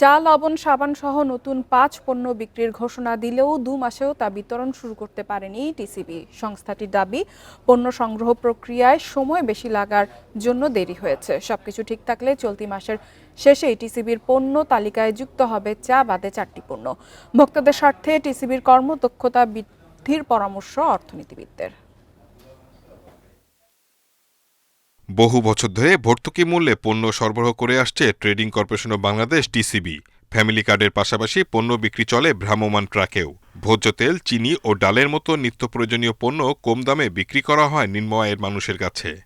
চা, লবণ, সাবান সহ নতুন পাঁচ পণ্য বিক্রির ঘোষণা দিলেও দু মাসেও তা বিতরণ শুরু করতে পারেনি টিসিবি। সংস্থাটির দাবি, পণ্য সংগ্রহ প্রক্রিয়ায় সময় বেশি লাগার জন্য দেরি হয়েছে। সবকিছু ঠিক থাকলে চলতি মাসের শেষেই টিসিবির পণ্য তালিকায় যুক্ত হবে চা বাদে চারটি পণ্য। ভোক্তাদের স্বার্থে টিসিবির কর্মদক্ষতা বৃদ্ধির পরামর্শ অর্থনীতিবিদদের। বহু বছর ধরে ভর্তুকি মূল্যে পণ্য সরবরাহ করে আসছে trading corporation of Bangladesh TCB family কার্ডের পাশাপাশি পণ্য বিক্রি চলে ভ্রাম্যমান ট্রাকেও। ভোজ্য তেল, চিনি ও ডালের মতো নিত্য প্রয়োজনীয় পণ্য কম দামে বিক্রি করা হয় নিম্ন আয়ের মানুষের কাছে।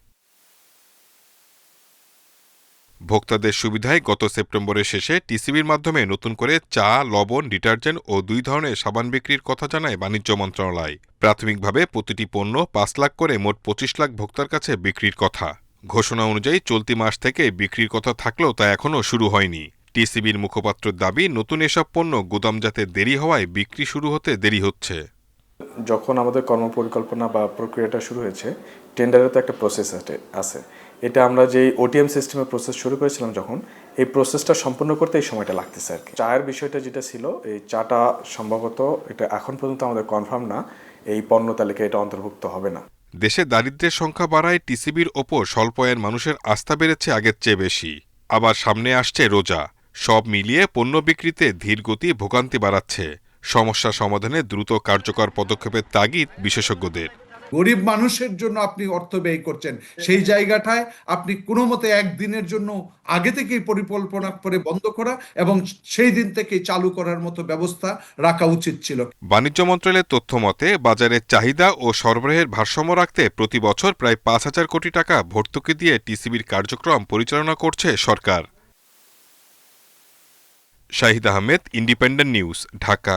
ভোক্তাদের সুবিধায় গত সেপ্টেম্বরের শেষে টিসিবির মাধ্যমে নতুন করে চা, লবণ, ডিটারজেন্ট ও দুই ধরনের সাবান বিক্রির কথা জানায় বাণিজ্য মন্ত্রণালয়। প্রাথমিকভাবে প্রতিটি পণ্য পাঁচ লাখ করে মোট পঁচিশ লাখ ভোক্তার কাছে বিক্রির কথা। ঘোষণা অনুযায়ী চলতি মাস থেকে বিক্রির কথা থাকলেও তা এখনও শুরু হয়নি। টিসিবির মুখপাত্রের দাবি, নতুন এসব পণ্য গুদামজাতে দেরি হওয়ায় বিক্রি শুরু হতে দেরি হচ্ছে। যখন আমাদের কর্মপরিকল্পনা বা প্রক্রিয়াটা শুরু হয়েছে টেন্ডারে তো একটা প্রসেস আছে এটা আমরা যে ওটিএম সিস্টেমের প্রসেস শুরু করেছিলাম যখন, এই প্রসেসটা সম্পূর্ণ করতে এই সময়টা লাগতেছে আর কি। চায়ের বিষয়টা যেটা ছিল, এই চাটা সম্ভবত এটা এখন পর্যন্ত আমাদের কনফার্ম না, এই পণ্য তালিকায় এটা অন্তর্ভুক্ত হবে না। দেশে দারিদ্রের সংখ্যা বাড়ায় টিসিবির ওপর স্বল্পয়ের মানুষের আস্থা বেড়েছে আগের চেয়ে বেশি। আবার সামনে আসছে রোজা। সব মিলিয়ে পণ্য বিক্রিতে ধীরগতি ভোগান্তি বাড়াচ্ছে। সমস্যা সমাধানে দ্রুত কার্যকর পদক্ষেপের তাগিদ বিশেষজ্ঞদের। গরিব মানুষের জন্য আপনি অর্থ ব্যয় করছেন। সেই জায়গাটায় আপনি কোনো মতে একদিনের জন্য আগে থেকেই পরিকল্পনা করে বন্ধ করা এবং সেই দিন থেকেই চালু করার মতো ব্যবস্থা রাখা উচিত ছিল। বাণিজ্য মন্ত্রণালয়ের তথ্য মতে, বাজারের চাহিদা ও সরবরাহের ভারসাম্য রাখতে প্রতি বছর প্রায় পাঁচ হাজার কোটি টাকা ভর্তুকি দিয়ে টিসিবির কার্যক্রম পরিচালনা করছে সরকার। Shahid Ahmed, independent news, Dhaka.